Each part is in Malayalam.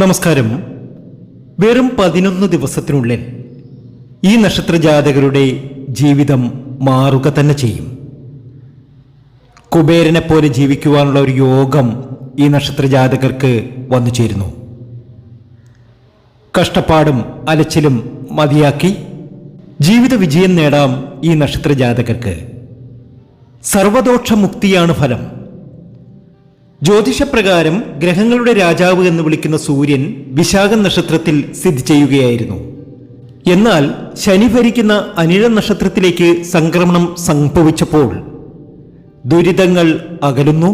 നമസ്കാരം. വെറും പതിനൊന്ന് ദിവസത്തിനുള്ളിൽ ഈ നക്ഷത്ര ജാതകരുടെ ജീവിതം മാറുക തന്നെ ചെയ്യും. കുബേരനെ പോലെ ജീവിക്കുവാനുള്ള ഒരു യോഗം ഈ നക്ഷത്ര ജാതകർക്ക് വന്നു ചേരുന്നു. കഷ്ടപ്പാടും അലച്ചിലും മതിയാക്കി ജീവിത വിജയം നേടാം ഈ നക്ഷത്ര ജാതകർക്ക് സർവദോഷ മുക്തിയാണ് ഫലം. ജ്യോതിഷപ്രകാരം ഗ്രഹങ്ങളുടെ രാജാവ് എന്ന് വിളിക്കുന്ന സൂര്യൻ വിശാഖ നക്ഷത്രത്തിൽ സ്ഥിതി ചെയ്യുകയായിരുന്നു. എന്നാൽ ശനി ഭരിക്കുന്ന അനിഴ നക്ഷത്രത്തിലേക്ക് സംക്രമണം സംഭവിച്ചപ്പോൾ ദുരിതങ്ങൾ അകലുന്നു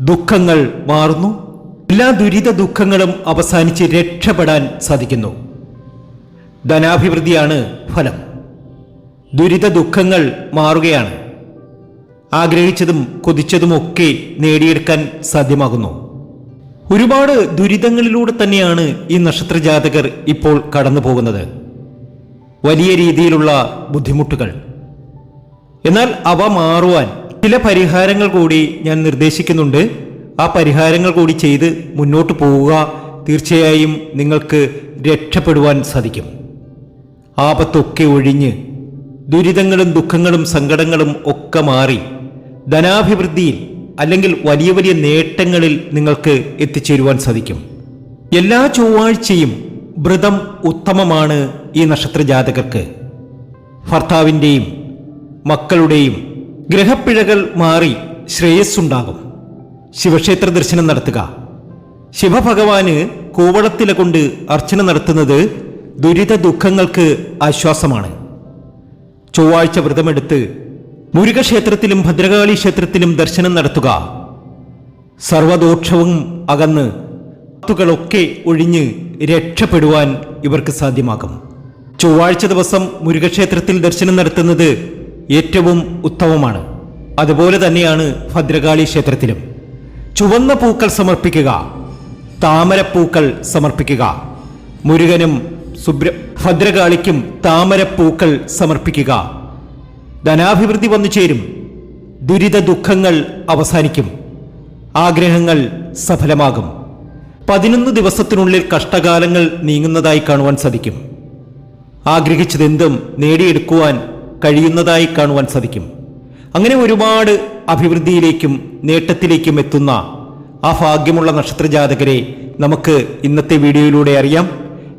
ദുഃഖങ്ങൾ മാറുന്നു എല്ലാ ദുരിത ദുഃഖങ്ങളും അവസാനിച്ച് രക്ഷപ്പെടാൻ സാധിക്കുന്നു. ധനാഭിവൃദ്ധിയാണ് ഫലം. ദുരിത ദുഃഖങ്ങൾ മാറുകയാണ്. ആഗ്രഹിച്ചതും കൊതിച്ചതുമൊക്കെ നേടിയെടുക്കാൻ സാധ്യമാകുന്നു. ഒരുപാട് ദുരിതങ്ങളിലൂടെ തന്നെയാണ് ഈ നക്ഷത്ര ജാതകർ ഇപ്പോൾ കടന്നു പോകുന്നത് വലിയ രീതിയിലുള്ള ബുദ്ധിമുട്ടുകൾ. എന്നാൽ അവ മാറുവാൻ ചില പരിഹാരങ്ങൾ കൂടി ഞാൻ നിർദ്ദേശിക്കുന്നുണ്ട്. ആ പരിഹാരങ്ങൾ കൂടി ചെയ്ത് മുന്നോട്ട് പോവുക തീർച്ചയായും നിങ്ങൾക്ക് രക്ഷപ്പെടുവാൻ സാധിക്കും. ആപത്തൊക്കെ ഒഴിഞ്ഞ് ദുരിതങ്ങളും ദുഃഖങ്ങളും സങ്കടങ്ങളും ഒക്കെ മാറി ധനാഭിവൃദ്ധിയിൽ അല്ലെങ്കിൽ വലിയ വലിയ നേട്ടങ്ങളിൽ നിങ്ങൾക്ക് എത്തിച്ചേരുവാൻ സാധിക്കും. എല്ലാ ചൊവ്വാഴ്ചയും വ്രതം ഉത്തമമാണ് ഈ നക്ഷത്ര ജാതകർക്ക് ഭർത്താവിന്റെയും മക്കളുടെയും ഗ്രഹപ്പിഴകൾ മാറി ശ്രേയസ്സുണ്ടാകും. ശിവക്ഷേത്ര ദർശനം നടത്തുക. ശിവഭഗവാന് കൂവളത്തില കൊണ്ട് അർച്ചന നടത്തുന്നത് ദുരിത ദുഃഖങ്ങൾക്ക് ആശ്വാസമാണ്. ചൊവ്വാഴ്ച വ്രതമെടുത്ത് മുരുകക്ഷേത്രത്തിലും ഭദ്രകാളി ക്ഷേത്രത്തിലും ദർശനം നടത്തുക. സർവദോക്ഷവും അകന്ന് ത്തുകളൊക്കെ ഒഴിഞ്ഞ് രക്ഷപ്പെടുവാൻ ഇവർക്ക് സാധ്യമാകും. ചൊവ്വാഴ്ച ദിവസം മുരുകക്ഷേത്രത്തിൽ ദർശനം നടത്തുന്നത് ഏറ്റവും ഉത്തമമാണ്. അതുപോലെ തന്നെയാണ് ഭദ്രകാളി ക്ഷേത്രത്തിലും. ചുവന്ന പൂക്കൾ സമർപ്പിക്കുക. താമരപ്പൂക്കൾ സമർപ്പിക്കുക. മുരുകനും സുബ്ര ഭദ്രകാളിക്കും താമരപ്പൂക്കൾ സമർപ്പിക്കുക. ധനാഭിവൃദ്ധി വന്നു ചേരും. ദുരിത ദുഃഖങ്ങൾ അവസാനിക്കും. ആഗ്രഹങ്ങൾ സഫലമാകും. പതിനൊന്ന് ദിവസത്തിനുള്ളിൽ കഷ്ടകാലങ്ങൾ നീങ്ങുന്നതായി കാണുവാൻ സാധിക്കും. ആഗ്രഹിച്ചതെന്തും നേടിയെടുക്കുവാൻ കഴിയുന്നതായി കാണുവാൻ സാധിക്കും. അങ്ങനെ ഒരുപാട് അഭിവൃദ്ധിയിലേക്കും നേട്ടത്തിലേക്കും എത്തുന്ന ആ ഭാഗ്യമുള്ള നക്ഷത്രജാതകരെ നമുക്ക് ഇന്നത്തെ വീഡിയോയിലൂടെ അറിയാം.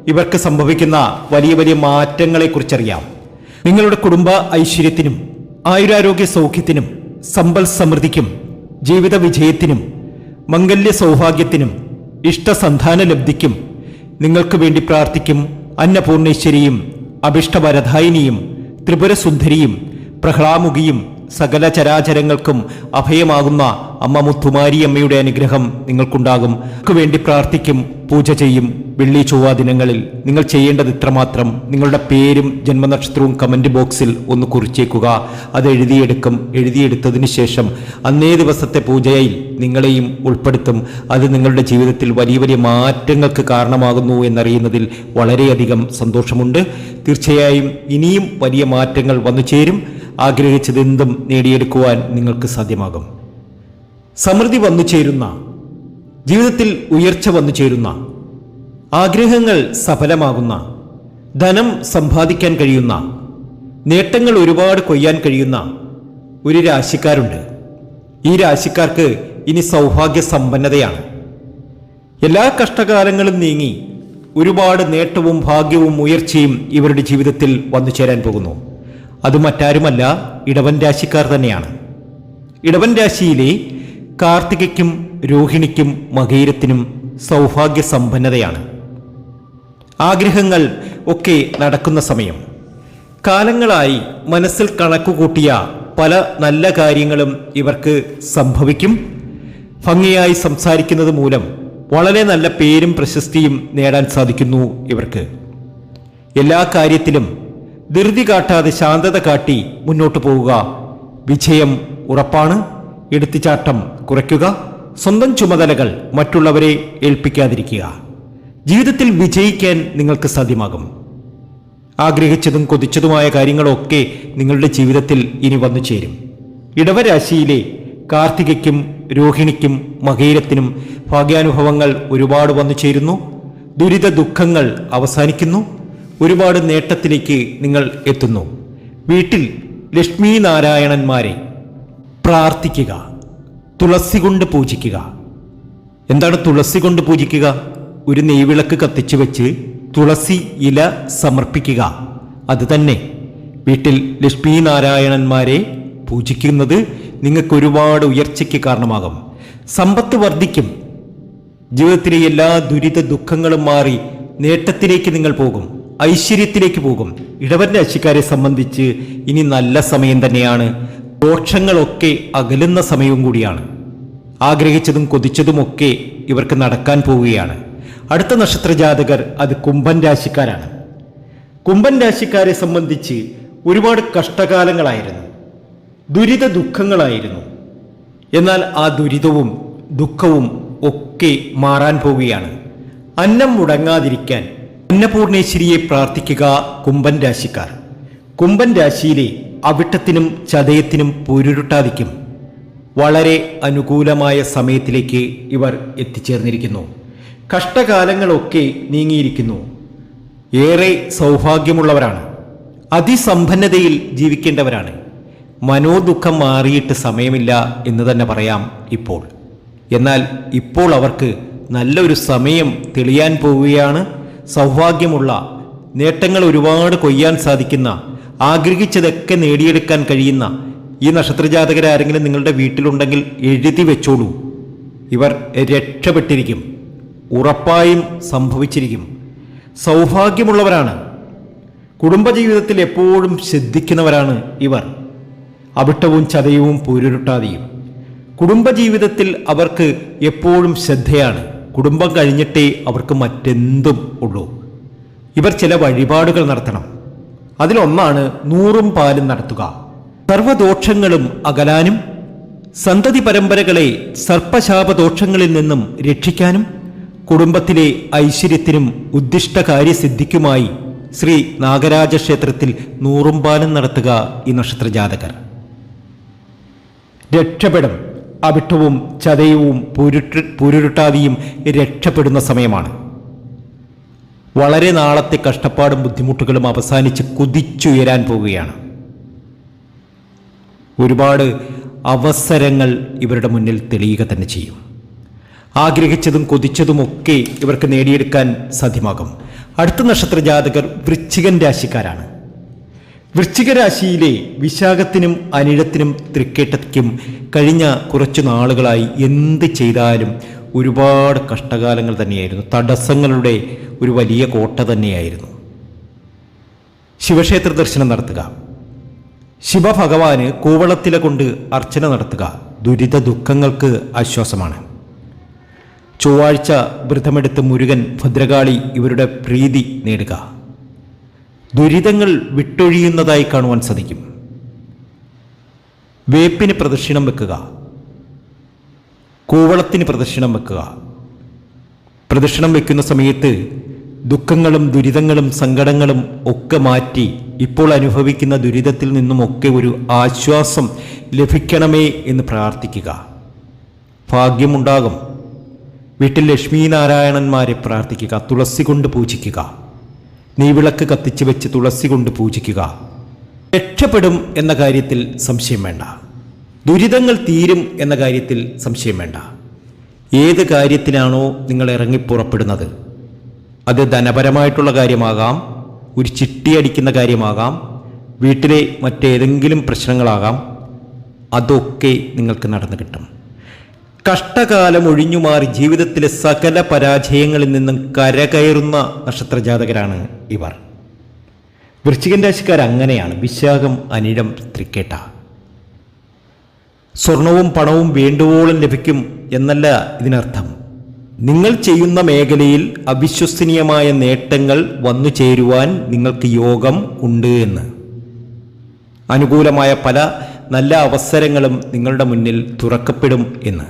ഇവർക്ക് സംഭവിക്കുന്ന വലിയ വലിയ മാറ്റങ്ങളെക്കുറിച്ചറിയാം. നിങ്ങളുടെ കുടുംബ ഐശ്വര്യത്തിനും ആയുരാരോഗ്യ സൗഖ്യത്തിനും സമ്പൽ സമൃദ്ധിക്കും ജീവിത വിജയത്തിനും മംഗല്യ സൗഭാഗ്യത്തിനും ഇഷ്ടസന്ധാന ലബ്ധിക്കും നിങ്ങൾക്ക് വേണ്ടി പ്രാർത്ഥിക്കും അന്നപൂർണേശ്വരിയും അഭിഷ്ടവരധായിനിയും ത്രിപുരസുന്ദരിയും പ്രഹ്ലാമുഖിയും സകല ചരാചരങ്ങൾക്കും അഭയമാകുന്ന അമ്മ മുത്തുമാരി അമ്മയുടെ അനുഗ്രഹം നിങ്ങൾക്കുണ്ടാകും. നിങ്ങൾക്ക് വേണ്ടി പ്രാർത്ഥിക്കും പൂജ ചെയ്യും. വെള്ളി ചൊവ്വ ദിനങ്ങളിൽ നിങ്ങൾ ചെയ്യേണ്ടത് ഇത്രമാത്രം. നിങ്ങളുടെ പേരും ജന്മനക്ഷത്രവും കമന്റ് ബോക്സിൽ ഒന്ന് കുറിച്ചേക്കുക. അത് എഴുതിയെടുക്കും. എഴുതിയെടുത്തതിന് ശേഷം അന്നേ ദിവസത്തെ പൂജയിൽ നിങ്ങളെയും ഉൾപ്പെടുത്തും. അത് നിങ്ങളുടെ ജീവിതത്തിൽ വലിയ വലിയ മാറ്റങ്ങൾക്ക് കാരണമാകുന്നു എന്നറിയുന്നതിൽ വളരെയധികം സന്തോഷമുണ്ട്. തീർച്ചയായും ഇനിയും വലിയ മാറ്റങ്ങൾ വന്നു ചേരും ആഗ്രഹിച്ചതെന്തും നേടിയെടുക്കുവാൻ നിങ്ങൾക്ക് സാധ്യമാകും. സമൃദ്ധി വന്നു ചേരുന്ന ജീവിതത്തിൽ ഉയർച്ച വന്നു ചേരുന്ന ആഗ്രഹങ്ങൾ സഫലമാകുന്ന ധനം സമ്പാദിക്കാൻ കഴിയുന്ന നേട്ടങ്ങൾ ഒരുപാട് കൊയ്യാൻ കഴിയുന്ന ഒരു രാശിക്കാരുണ്ട്. ഈ രാശിക്കാർക്ക് ഇനി സൗഭാഗ്യ സമ്പന്നതയാണ് എല്ലാ കഷ്ടകാലങ്ങളും നീങ്ങി ഒരുപാട് നേട്ടവും ഭാഗ്യവും ഉയർച്ചയും ഇവരുടെ ജീവിതത്തിൽ വന്നു ചേരാൻ പോകുന്നു. അത് മറ്റാരുമല്ല ഇടവൻ രാശിക്കാർ തന്നെയാണ്. ഇടവൻ രാശിയിലെ കാർത്തികയ്ക്കും രോഹിണിക്കും മകീരത്തിനും സൗഭാഗ്യ സമ്പന്നതയാണ് ആഗ്രഹങ്ങൾ ഒക്കെ നടക്കുന്ന സമയം. കാലങ്ങളായി മനസ്സിൽ കണക്കുകൂട്ടിയ പല നല്ല കാര്യങ്ങളും ഇവർക്ക് സംഭവിക്കും. ഭംഗിയായി സംസാരിക്കുന്നത് മൂലം വളരെ നല്ല പേരും പ്രശസ്തിയും നേടാൻ സാധിക്കുന്നു ഇവർക്ക്. എല്ലാ കാര്യത്തിലും ധൃതി കാട്ടാതെ ശാന്തത കാട്ടി മുന്നോട്ട് പോവുക വിജയം ഉറപ്പാണ്. എടുത്തുചാട്ടം കുറയ്ക്കുക സ്വന്തം ചുമതലകൾ മറ്റുള്ളവരെ ഏൽപ്പിക്കാതിരിക്കുക. ജീവിതത്തിൽ വിജയിക്കാൻ നിങ്ങൾക്ക് സാധ്യമാകും. ആഗ്രഹിച്ചതും കൊതിച്ചതുമായ കാര്യങ്ങളൊക്കെ നിങ്ങളുടെ ജീവിതത്തിൽ ഇനി വന്നു ചേരും. ഇടവരാശിയിലെ കാർത്തികയ്ക്കും രോഹിണിക്കും മകീരത്തിനും ഭാഗ്യാനുഭവങ്ങൾ ഒരുപാട് വന്നു ചേരുന്നു. ദുരിത ദുഃഖങ്ങൾ അവസാനിക്കുന്നു. ഒരുപാട് നേട്ടത്തിലേക്ക് നിങ്ങൾ എത്തുന്നു. വീട്ടിൽ ലക്ഷ്മി നാരായണന്മാരെ പ്രാർത്ഥിക്കുക. തുളസി കൊണ്ട് പൂജിക്കുക. എന്താണ് തുളസി കൊണ്ട് പൂജിക്കുക? ഒരു നെയ്വിളക്ക് കത്തിച്ചു വെച്ച് തുളസി ഇല സമർപ്പിക്കുക. അത് തന്നെ. വീട്ടിൽ ലക്ഷ്മി നാരായണന്മാരെ പൂജിക്കുന്നത് നിങ്ങൾക്ക് ഒരുപാട് ഉയർച്ചയ്ക്ക് കാരണമാകും. സമ്പത്ത് വർദ്ധിക്കും. ജീവിതത്തിലെ എല്ലാ ദുരിത ദുഃഖങ്ങളും മാറി നേട്ടത്തിലേക്ക് നിങ്ങൾ പോകും. ഐശ്വര്യത്തിലേക്ക് പോകും. ഇടവൻ രാശിക്കാരെ സംബന്ധിച്ച് ഇനി നല്ല സമയം തന്നെയാണ്. ദോഷങ്ങളൊക്കെ അകലുന്ന സമയവും കൂടിയാണ്. ആഗ്രഹിച്ചതും കൊതിച്ചതുമൊക്കെ ഇവർക്ക് നടക്കാൻ പോവുകയാണ്. അടുത്ത നക്ഷത്ര അത് കുംഭൻ രാശിക്കാരാണ്. കുംഭൻ രാശിക്കാരെ സംബന്ധിച്ച് ഒരുപാട് കഷ്ടകാലങ്ങളായിരുന്നു. ദുരിത ദുഃഖങ്ങളായിരുന്നു. എന്നാൽ ആ ദുരിതവും ദുഃഖവും ഒക്കെ മാറാൻ പോവുകയാണ്. അന്നം മുടങ്ങാതിരിക്കാൻ അന്നപൂർണേശ്വരിയെ പ്രാർത്ഥിക്കുക കുംഭൻ രാശിക്കാർ. കുംഭൻ രാശിയിലെ അവിട്ടത്തിനും ചതയത്തിനും പൊരുരുട്ടാതിക്കും. വളരെ അനുകൂലമായ സമയത്തിലേക്ക് ഇവർ എത്തിച്ചേർന്നിരിക്കുന്നു. കഷ്ടകാലങ്ങളൊക്കെ നീങ്ങിയിരിക്കുന്നു. ഏറെ സൗഭാഗ്യമുള്ളവരാണ്. അതിസമ്പന്നതയിൽ ജീവിക്കേണ്ടവരാണ്. മനോദുഃഖം മാറിയിട്ട് സമയമില്ല എന്ന് തന്നെ പറയാം ഇപ്പോൾ. എന്നാൽ ഇപ്പോൾ അവർക്ക് നല്ലൊരു സമയം തെളിയാൻ പോവുകയാണ്. സൗഭാഗ്യമുള്ള നേട്ടങ്ങൾ ഒരുപാട് കൊയ്യാൻ സാധിക്കുന്ന ആഗ്രഹിച്ചതൊക്കെ നേടിയെടുക്കാൻ കഴിയുന്ന ഈ നക്ഷത്രജാതകരാരെങ്കിലും നിങ്ങളുടെ വീട്ടിലുണ്ടെങ്കിൽ എഴുതി വെച്ചോളൂ. ഇവർ രക്ഷപ്പെട്ടിരിക്കും. ഉറപ്പായും സംഭവിച്ചിരിക്കും. സൗഭാഗ്യമുള്ളവരാണ്. കുടുംബജീവിതത്തിൽ എപ്പോഴും ശ്രദ്ധിക്കുന്നവരാണ് ഇവർ. അവിട്ടവും ചതയവും പൂരുരുട്ടാതെയും. കുടുംബജീവിതത്തിൽ അവർക്ക് എപ്പോഴും ശ്രദ്ധയാണ്. കുടുംബം കഴിഞ്ഞിട്ടേ അവർക്ക് മറ്റെന്തും ഉള്ളൂ. ഇവർ ചില വഴിപാടുകൾ നടത്തണം. അതിലൊന്നാണ് നൂറും പാലും നടത്തുക. സർവദോഷങ്ങളും അകലാനും സന്തതി പരമ്പരകളെ സർപ്പശാപദോഷങ്ങളിൽ നിന്നും രക്ഷിക്കാനും കുടുംബത്തിലെ ഐശ്വര്യത്തിനും ഉദ്ദിഷ്ട കാര്യസിദ്ധിക്കുമായി ശ്രീ നാഗരാജ ക്ഷേത്രത്തിൽ നൂറും പാലും നടത്തുക ഈ നക്ഷത്ര ജാതകർ രക്ഷപ്പെടും അവിട്ടവും ചതയവും പുരുട്ട് പുരുരുട്ടാതിയും രക്ഷപ്പെടുന്ന സമയമാണ്. വളരെ നാളത്തെ കഷ്ടപ്പാടും ബുദ്ധിമുട്ടുകളും അവസാനിച്ച് കുതിച്ചുയരാൻ പോവുകയാണ്. ഒരുപാട് അവസരങ്ങൾ ഇവരുടെ മുന്നിൽ തെളിയുക തന്നെ ചെയ്യും. ആഗ്രഹിച്ചതും കൊതിച്ചതുമൊക്കെ ഇവർക്ക് നേടിയെടുക്കാൻ സാധ്യമാകും. അടുത്ത നക്ഷത്ര ജാതകർ വൃശ്ചികൻ രാശിക്കാരാണ്. വൃശ്ചിക രാശിയിലെ വിശാഖത്തിനും അനിഴത്തിനും തൃക്കേട്ടയ്ക്കും കഴിഞ്ഞ കുറച്ചു നാളുകളായി എന്ത് ചെയ്താലും ഒരുപാട് കഷ്ടകാലങ്ങൾ തന്നെയായിരുന്നു. തടസ്സങ്ങളുടെ ഒരു വലിയ കോട്ട തന്നെയായിരുന്നു. ശിവക്ഷേത്ര ദർശനം നടത്തുക. ശിവഭഗവാന് കൂവളത്തില കൊണ്ട് അർച്ചന നടത്തുക ദുരിത ദുഃഖങ്ങൾക്ക് ആശ്വാസമാണ്. ചൊവ്വാഴ്ച വ്രതമെടുത്ത് മുരുകൻ ഭദ്രകാളി ഇവരുടെ പ്രീതി നേടുക. ദുരിതങ്ങൾ വിട്ടൊഴിയുന്നതായി കാണുവാൻ സാധിക്കും. വേപ്പിന് പ്രദക്ഷിണം വെക്കുക. കൂവളത്തിന് പ്രദക്ഷിണം വെക്കുക. പ്രദക്ഷിണം വെക്കുന്ന സമയത്ത് ദുഃഖങ്ങളും ദുരിതങ്ങളും സങ്കടങ്ങളും ഒക്കെ മാറ്റി ഇപ്പോൾ അനുഭവിക്കുന്ന ദുരിതത്തിൽ നിന്നുമൊക്കെ ഒരു ആശ്വാസം ലഭിക്കണമേ എന്ന് പ്രാർത്ഥിക്കുക. ഭാഗ്യമുണ്ടാകും. വീട്ടിൽ ലക്ഷ്മി നാരായണന്മാരെ പ്രാർത്ഥിക്കുക. തുളസി കൊണ്ട് പൂജിക്കുക. നെയ്വിളക്ക് കത്തിച്ച് വെച്ച് തുളസി കൊണ്ട് പൂജിക്കുക. രക്ഷപ്പെടും എന്ന കാര്യത്തിൽ സംശയം വേണ്ട. ദുരിതങ്ങൾ തീരും എന്ന കാര്യത്തിൽ സംശയം വേണ്ട. ഏത് കാര്യത്തിനാണോ നിങ്ങൾ ഇറങ്ങിപ്പുറപ്പെടുന്നത് അത് ധനപരമായിട്ടുള്ള കാര്യമാകാം ഒരു ചിട്ടി അടിക്കുന്ന കാര്യമാകാം വീട്ടിലെ മറ്റേതെങ്കിലും പ്രശ്നങ്ങളാകാം അതൊക്കെ നിങ്ങൾക്ക് നടന്നു കിട്ടും. കഷ്ടകാലം ഒഴിഞ്ഞു മാറി ജീവിതത്തിലെ സകല പരാജയങ്ങളിൽ നിന്നും കരകയറുന്ന നക്ഷത്രജാതകരാണ് ഇവർ. വൃശ്ചികൻ രാശിക്കാർ അങ്ങനെയാണ്. വിശാഖം അനിഴം തൃക്കേട്ട സ്വർണവും പണവും വേണ്ടുവോളം ലഭിക്കും എന്നല്ല ഇതിനർത്ഥം. നിങ്ങൾ ചെയ്യുന്ന മേഖലയിൽ അവിശ്വസനീയമായ നേട്ടങ്ങൾ വന്നു ചേരുവാൻ നിങ്ങൾക്ക് യോഗം ഉണ്ട് എന്ന്. അനുകൂലമായ പല നല്ല അവസരങ്ങളും നിങ്ങളുടെ മുന്നിൽ തുറക്കപ്പെടും എന്ന്.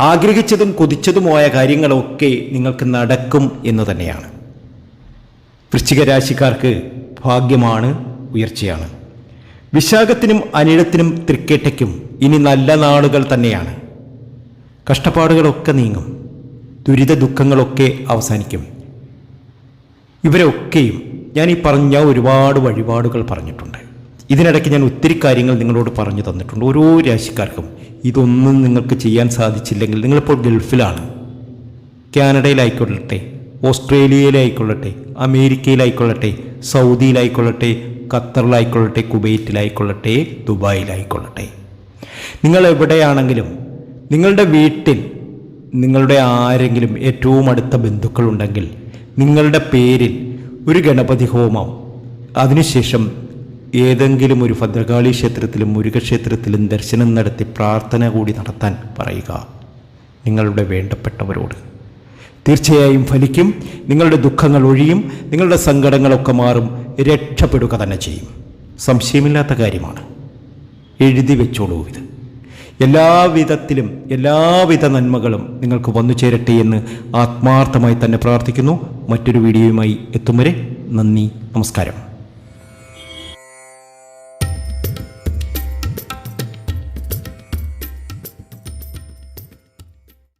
ആഗ്രഹിച്ചതും കൊതിച്ചതുമായ കാര്യങ്ങളൊക്കെ നിങ്ങൾക്ക് നടക്കും എന്ന് തന്നെയാണ്. വൃശ്ചിക രാശിക്കാർക്ക് ഭാഗ്യമാണ് ഉയർച്ചയാണ്. വിശാഖത്തിനും അനിഴത്തിനും തൃക്കേട്ടയ്ക്കും ഇനി നല്ല നാളുകൾ തന്നെയാണ്. കഷ്ടപ്പാടുകളൊക്കെ നീങ്ങും. ദുരിത ദുഃഖങ്ങളൊക്കെ അവസാനിക്കും. ഇവരൊക്കെയും ഞാൻ ഈ പറഞ്ഞ ഒരുപാട് വഴിപാടുകൾ പറഞ്ഞിട്ടുണ്ട്. ഇതിനിടയ്ക്ക് ഞാൻ ഒത്തിരി കാര്യങ്ങൾ നിങ്ങളോട് പറഞ്ഞു തന്നിട്ടുണ്ട്. ഓരോ രാശിക്കാർക്കും ഇതൊന്നും നിങ്ങൾക്ക് ചെയ്യാൻ സാധിച്ചില്ലെങ്കിൽ നിങ്ങളിപ്പോൾ ഗൾഫിലാണ്. കാനഡയിലായിക്കൊള്ളട്ടെ ഓസ്ട്രേലിയയിലായിക്കൊള്ളട്ടെ അമേരിക്കയിലായിക്കൊള്ളട്ടെ സൗദിയിലായിക്കൊള്ളട്ടെ ഖത്തറിലായിക്കൊള്ളട്ടെ കുവൈറ്റിലായിക്കൊള്ളട്ടെ ദുബായിലായിക്കൊള്ളട്ടെ. നിങ്ങൾ എവിടെയാണെങ്കിലും നിങ്ങളുടെ വീട്ടിൽ നിങ്ങളുടെ ആരെങ്കിലും ഏറ്റവും അടുത്ത ബന്ധുക്കളുണ്ടെങ്കിൽ നിങ്ങളുടെ പേരിൽ ഒരു ഗണപതി ഹോമം അതിനുശേഷം ഏതെങ്കിലും ഒരു ഭദ്രകാളി ക്ഷേത്രത്തിലും മുരുകക്ഷേത്രത്തിലും ദർശനം നടത്തി പ്രാർത്ഥന കൂടി നടത്താൻ പറയുക. നിങ്ങളുടെ വേണ്ടപ്പെട്ടവരോട്. തീർച്ചയായും ഫലിക്കും നിങ്ങളുടെ ദുഃഖങ്ങൾ ഒഴിയും നിങ്ങളുടെ സങ്കടങ്ങളൊക്കെ മാറും രക്ഷപ്പെടുക തന്നെ ചെയ്യും. സംശയമില്ലാത്ത കാര്യമാണ്. എഴുതി വെച്ചോളൂ ഇത്. എല്ലാവിധത്തിലും എല്ലാവിധ നന്മകളും നിങ്ങൾക്ക് വന്നു ചേരട്ടെ എന്ന് ആത്മാർത്ഥമായി തന്നെ പ്രാർത്ഥിക്കുന്നു. മറ്റൊരു വീഡിയോയുമായി എത്തും വരെ നന്ദി നമസ്കാരം.